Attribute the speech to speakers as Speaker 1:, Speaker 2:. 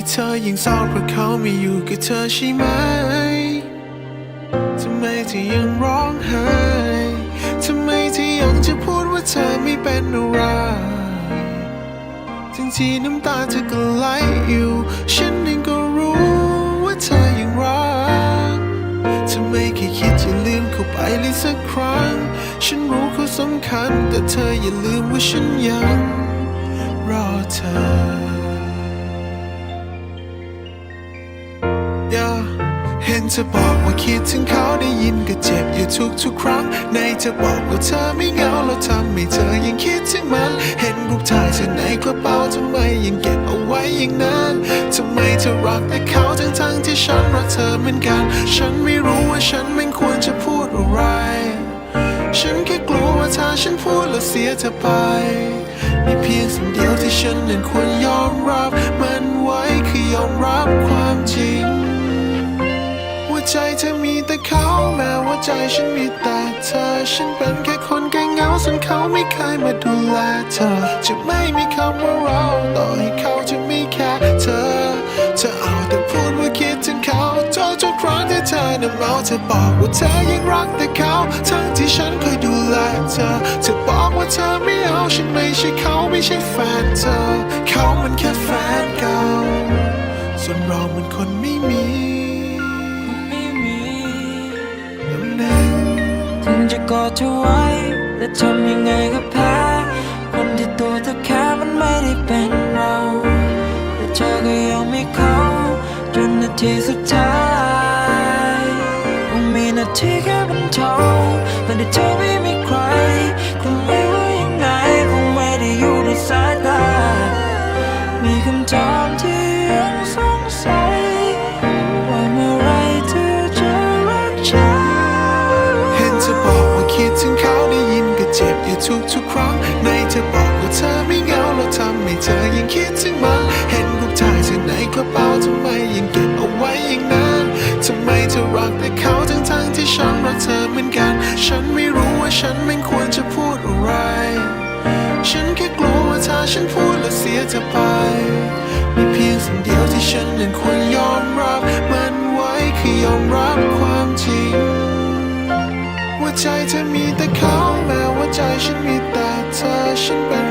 Speaker 1: นี่เธอยังเศร้าเพราะเขาไม่อยู่กับเธอใช่ไหม ทำไมเธอยังร้องไห้ ทำไมเธอยังจะพูดว่าเธอไม่เป็นอะไรทั้งที่น้ำตาเธอก็ไหลอยู่ ฉันเองก็รู้ว่าเธอยังรักทำไมแค่คิดจะลืมเขาไปเลยสักครั้ง ฉันรู้เขาสำคัญ แต่เธออย่าลืมว่าฉันยังรอเธอ เห็นเธอบอกว่าคิดถึงเขาได้ยินก็เจ็บอยู่ทุกทุกครั้ง ในเธอบอกว่าเธอไม่เหงาแล้วทำให้เธอยังคิดถึงมัน เห็นรูปถ่ายเธอในกระเป๋าทำไมยังเก็บเอาไว้อย่างนั้นทำไมเธอรักแต่เขาทั้งทั้งที่ฉันรักเธอเหมือนกัน ฉันไม่รู้ว่าฉันไม่ควรจะพูดอะไร ฉันแค่กลัวว่าถ้าฉันพูดแล้วเสียเธอไปมีเพียงสิ่งเดียวที่ฉันนั้นควรยอมรับ มันไว้คือยอมรับความ ใจเธอมีแต่เขาแม้ว่าใจฉันมีแต่เธอ ฉันเป็นแค่คนแก่เหงาส่วนเขาไม่เคยมาดูแลเธอ จะไม่มีคำว่าเราต่อให้เขาจะไม่แค่เธอ เธอเอาแต่พูดว่าคิดถึงเขาทุกทุกครั้งที่เธอน่ะเมาเธอบอกว่าเธอยังรักแต่เขาทั้งที่ฉันเคยดูแลเธอ เธอบอกว่าเธอไม่เอาฉันไม่ใช่เขาไม่ใช่แฟนเธอ เขามันแค่แฟนเก่า
Speaker 2: จะกอดเธอไว้แต่ทำยังไงก็แพ้คนที่ตัวเธอแค่มันไม่ได้เป็นเราแต่เธอก็ยังม่เขาจนนาทีสุดท้ายคงมีนาทีแค่บรรเทาแต่เธอไม่มีใครคงไม่ว่ายังไงคงไม่ได้อยู่ในสายตามีคำถามที่
Speaker 1: ทุกทุกครั้งในเธอบอกว่าเธอไม่เหงาแล้วทำให้เธอยังคิดถึงมันเห็นรูปถ่ายเธอในกระเป๋าทำไมยังเก็บเอาไว้อย่างนั้นทำไมเธอรักแต่เขาทั้งทั้งที่ฉันรักเธอเหมือนกัน ฉันไม่รู้ว่าฉันไม่ควรจะพูดอะไร ฉันแค่กลัวว่าถ้าฉันพูดแล้วเสียเธอไปมีเพียงสิ่งเดียวที่ฉันนั้นควรยอมรับ มันไว้คือยอมรับความจริงว่าใจเธอมี passion burn.